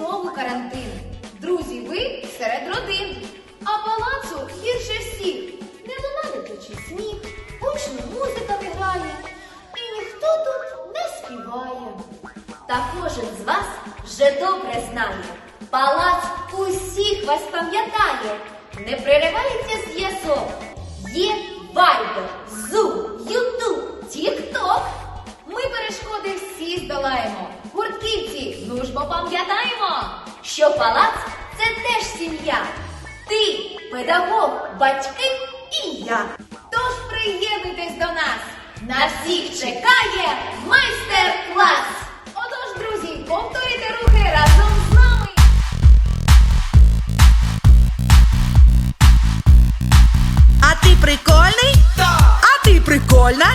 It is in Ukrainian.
знову карантин. Друзі, ви серед родин. А палацу гірше всіх. Не лунає дитячий сміх, гучно музика не грає, і ніхто тут не співає. Та кожен з вас вже добре знає. Палац усіх вас пам'ятає. Не приривається зв'язок. Є Вайбер, Зум, пам'ятаємо. Що палац це теж сім'я. Ти, педагог, батьки і я. Тож приєднуйтесь до нас. На всіх чекає майстер-клас. Отож, друзі, повторюйте рухи разом з нами. А ти прикольний? А ти прикольна?